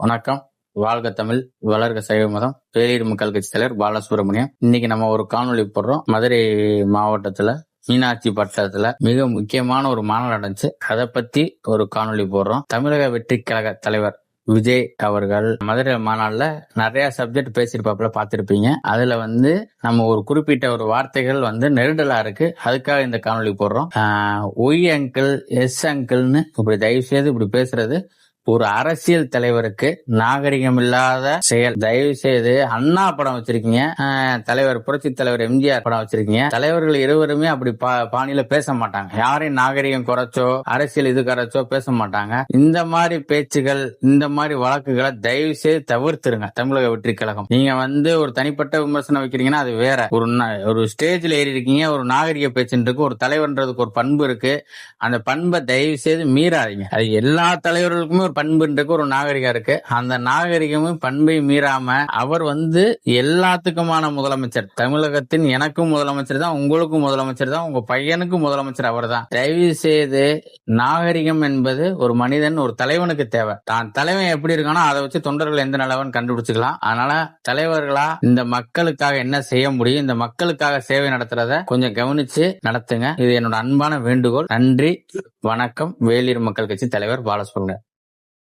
வணக்கம். வாழ்க தமிழ் வளர்க சைவ மதம். பேரீடு மக்கள் கட்சி தலைவர் பாலசுப்ரமணியம். இன்னைக்கு நம்ம ஒரு காணொளி போடுறோம். மதுரை மாவட்டத்துல மீனாட்சி பட்டத்துல மிக முக்கியமான ஒரு மாநாடு நடந்துச்சு. அதை பத்தி ஒரு காணொளி போடுறோம். தமிழக வெற்றி கழக தலைவர் விஜய் அவர்கள் மதுரை மாநாடுல நிறைய சப்ஜெக்ட் பேசியிருப்பாப்புல பார்த்துருப்பீங்க. அதுல வந்து நம்ம ஒரு குறிப்பிட்ட ஒரு வார்த்தைகள் வந்து நெருடலா இருக்கு. அதுக்காக இந்த காணொளி போடுறோம். ஒய் அங்கிள் எஸ் அங்கிள்னு இப்படி தயவு செய்து இப்படி பேசுறது ஒரு அரசியல் தலைவருக்கு நாகரிகம் இல்லாத செயல். தயவு செய்து அண்ணா படம் வச்சிருக்கீங்க. தலைவர் புரட்சி தலைவர் எம்ஜிஆர் படம் வச்சிருக்கீங்க. தலைவர்கள் இருவருமே அப்படி பா- பாணியில பேச மாட்டாங்க. யாரையும் நாகரிகம் குறைச்சோ அரசியல் இது குறைச்சோ பேச மாட்டாங்க. இந்த மாதிரி பேச்சுகள் இந்த மாதிரி வழக்குகளை தயவு செய்து தவிர்த்துருங்க. தமிழக வெற்றி கழகம். நீங்க வந்து ஒரு தனிப்பட்ட விமர்சனம் வைக்கிறீங்கன்னா அது வேற. ஒரு ஒரு ஸ்டேஜ்ல ஏறி இருக்கீங்க ஒரு நாகரிக பேச்சுன்றதுக்கு ஒரு தலைவர்ன்றதுக்கு ஒரு பண்பு இருக்கு. அந்த பண்பை தயவு செய்து மீறாதீங்க. அது எல்லா தலைவர்களுக்குமே ஒரு பண்புன்றதுக்கு ஒரு நாகரிகம் இருக்கு. அந்த நாகரிகமும் பண்பை மீறாம அவர் வந்து எல்லாத்துக்குமான முதலமைச்சர். தமிழகத்தின் எனக்கும் முதலமைச்சர் தான் உங்களுக்கும் முதலமைச்சர் தான் உங்க பையனுக்கும் முதலமைச்சர் அவர் தான் தயவு செய்து நாகரிகம் என்பது ஒரு மனிதன் ஒரு தலைவனுக்கு தேவை. தான் தலைவன் எப்படி இருக்கானோ அதை வச்சு தொண்டர்கள் எந்த நிலவன் கண்டுபிடிச்சுக்கலாம். அதனால தலைவர்களா இந்த மக்களுக்காக என்ன செய்ய முடியும் இந்த மக்களுக்காக சேவை நடத்துறத கொஞ்சம் கவனிச்சு நடத்துங்க. இது என்னோட அன்பான வேண்டுகோள். நன்றி வணக்கம். வேலூர் மக்கள் கட்சி தலைவர் பாலசுப்ரமணியன்.